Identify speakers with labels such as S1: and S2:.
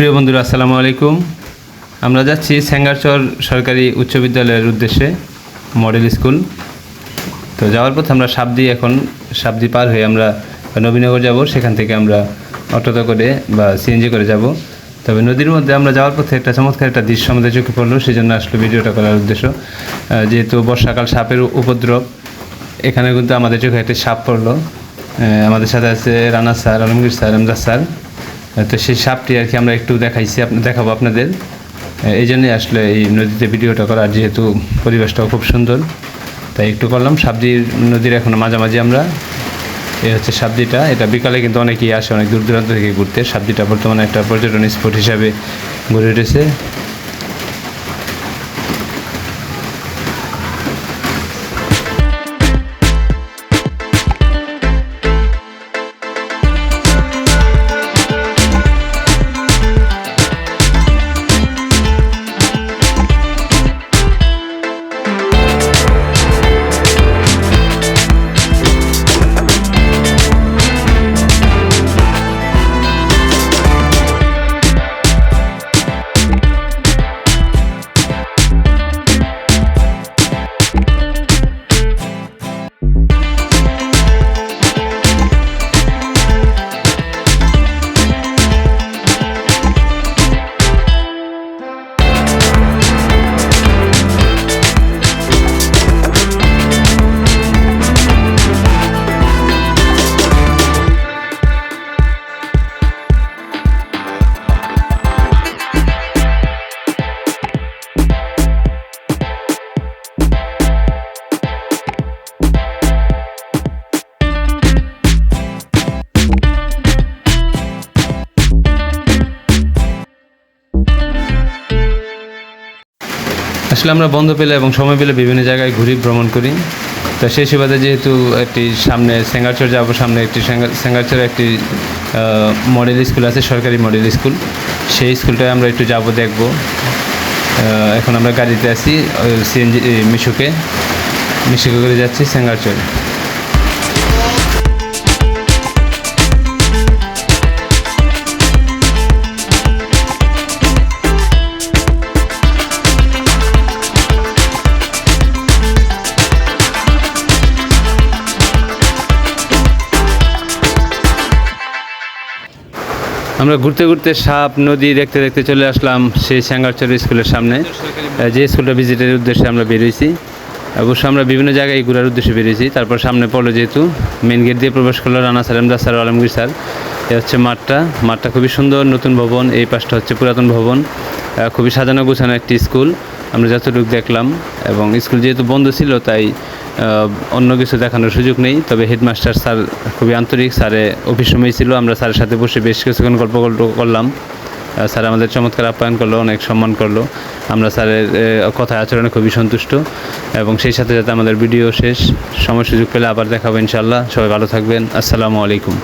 S1: প্রিয় বন্ধুরা, আসসালামু আলাইকুম। আমরা যাচ্ছি স্যাঙ্গারচর সরকারি উচ্চ বিদ্যালয়ের উদ্দেশ্যে মডেল স্কুল। তো যাওয়ার পথে আমরা সাবদি, এখন সাবদি পার হয়ে আমরা নবীনগর যাব। সেখান থেকে আমরা অটোতে করে বা সিএনজি করে যাব। তবে নদীর মধ্যে আমরা যাওয়ার পথে একটা চমৎকার একটা দৃশ্য আমাদের চোখে পড়ল সেই জন্য আসলে ভিডিওটা করার উদ্দেশ্য। যেহেতু বর্ষাকাল সাপের উপদ্রব, এখানে কিন্তু আমাদের চোখে একটা সাপ পড়ল। আমাদের সাথে আছে Rana sir, Alamgir sir, Amjad sir. তো সেই সাপটি আর কি আমরা একটু দেখাইছি, আপনি দেখাবো আপনাদের। এই জন্যই আসলে এই নদীতে ভিডিওটা করা যেহেতু পরিবেশটাও খুব সুন্দর, তাই একটু করলাম। সাবজি নদীর এখন মাঝামাঝি আমরা। এই হচ্ছে সাবজিটা এটা বিকালে কিন্তু অনেকেই আসে, অনেক দূর দূরান্ত থেকে ঘুরতে। সাবজিটা বর্তমানে একটা পর্যটন স্পট হিসাবে গড়ে উঠেছে। আসলে আমরা বন্ধ পেলে এবং সময় পেলে বিভিন্ন জায়গায় ঘুরি, ভ্রমণ করি। তা সেই সুবাদে যেহেতু একটি সামনে সেঙ্গারচর যাব, সামনে একটি সেঙ্গারচরে একটি মডেল স্কুল আছে, সরকারি মডেল স্কুল। সেই স্কুলটায় আমরা একটু যাব, দেখব। এখন আমরা গাড়িতে আছি সিএনজি মিশুকে। মিশুকে করে যাচ্ছি সেঙ্গারচর। আমরা ঘুরতে ঘুরতে সাপ, নদী দেখতে দেখতে চলে আসলাম সেই স্যাঙ্গারচর স্কুলের সামনে। যে স্কুলটা ভিজিটের উদ্দেশ্যে আমরা বেরিয়েছি অবশ্য আমরা বিভিন্ন জায়গায় ঘোরার উদ্দেশ্যে বেরিয়েছি তারপর সামনে পড়ল যেহেতু মেন গেট দিয়ে প্রবেশ করল রানা স্যার আমদার স্যার আলমগীর স্যার। এ হচ্ছে মাঠটা। মাঠটা খুবই সুন্দর, নতুন ভবন। এই পাশটা হচ্ছে পুরাতন ভবন। খুবই সাজানো গোছানো একটি স্কুল। আমরা যতটুকু দেখলাম এবং স্কুল যেহেতু বন্ধ ছিল, তাই অন্য কিছু দেখানোর সুযোগ নেই। তবে হেডমাস্টার স্যার খুবই আন্তরিক, স্যারে অফিস সময় ছিল। আমরা স্যারের সাথে বসে বেশ কিছুক্ষণ গল্প গল্প করলাম। স্যার আমাদের চমৎকার আপ্যায়ন করল, অনেক সম্মান করল। আমরা স্যারের কথায় আচরণে খুবই সন্তুষ্ট এবং সেই সাথে সাথে আমাদের ভিডিও শেষ। সময় সুযোগ পেলে আবার দেখাবো ইনশাল্লাহ সবাই ভালো থাকবেন। আসসালামু আলাইকুম।